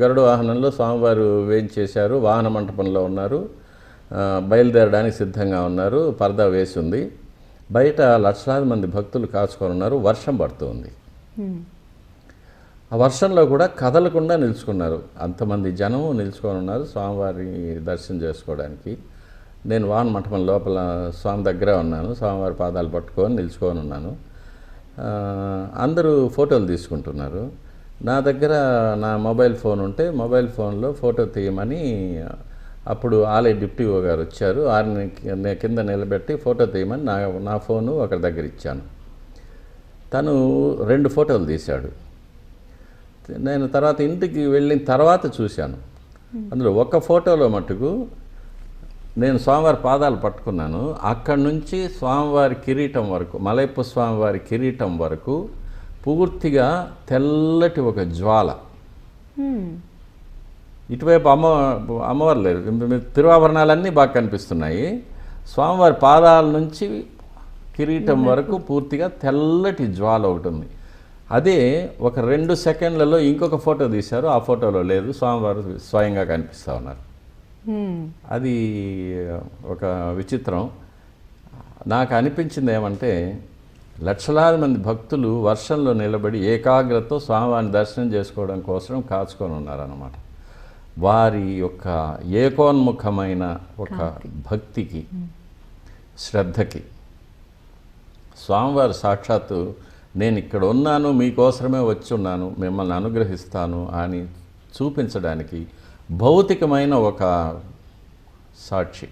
గరుడ వాహనంలో స్వామివారు వేయించేశారు వాహన మంటపంలో ఉన్నారు. బయలుదేరడానికి సిద్ధంగా ఉన్నారు. పరదా వేసి ఉంది బయట లక్షలాది మంది భక్తులు కాచుకొని ఉన్నారు. వర్షం పడుతుంది. ఆ వర్షంలో కూడా కదలకుండా నిలుచుకున్నారు. అంతమంది జనం నిలుచుకొని ఉన్నారు స్వామివారి దర్శనం చేసుకోవడానికి. నేను వాహన మంటపం లోపల స్వామి దగ్గర ఉన్నాను. స్వామివారి పాదాలు పట్టుకొని నిలుచుకొని ఉన్నాను. అందరూ ఫోటోలు తీసుకుంటున్నారు. నా దగ్గర నా మొబైల్ ఫోన్ ఉంటే మొబైల్ ఫోన్లో ఫోటో తీయమని అప్పుడు ఆలయ డిప్టీఓ గారు వచ్చారు. ఆరిని కింద నిలబెట్టి ఫోటో తీయమని నా నా ఫోను ఒకరి దగ్గర ఇచ్చాను. తను రెండు ఫోటోలు తీశాడు. నేను తర్వాత ఇంటికి వెళ్ళిన తర్వాత చూశాను. అందులో ఒక ఫోటోలో మటుకు నేను స్వామివారి పాదాలు పట్టుకున్నాను. అక్కడి నుంచి స్వామివారి కిరీటం వరకు మలైప్ప స్వామివారి కిరీటం వరకు పూర్తిగా తెల్లటి ఒక జ్వాల. ఇటువైపు అమ్మ అమ్మవారు మీ తిరువాభరణాలన్నీ బాగా కనిపిస్తున్నాయి. స్వామివారి పాదాల నుంచి కిరీటం వరకు పూర్తిగా తెల్లటి జ్వాల ఒకటి ఉంది. అదే ఒక రెండు సెకండ్లలో ఇంకొక ఫోటో తీశారు. ఆ ఫోటోలో లేదు. స్వామివారు స్వయంగా కనిపిస్తూ ఉన్నారు. అది ఒక విచిత్రం. నాకు అనిపించింది ఏమంటే లక్షలాది మంది భక్తులు వర్షంలో నిలబడి ఏకాగ్రతతో స్వామివారిని దర్శనం చేసుకోవడం కోసం కాచుకొని ఉన్నారన్నమాట. వారి యొక్క ఏకోన్ముఖమైన ఒక భక్తికి శ్రద్ధకి స్వామివారి సాక్షాత్తు నేను ఇక్కడ ఉన్నాను మీకోసమే వచ్చి ఉన్నాను మిమ్మల్ని అనుగ్రహిస్తాను అని చూపించడానికి భౌతికమైన ఒక సాక్షి.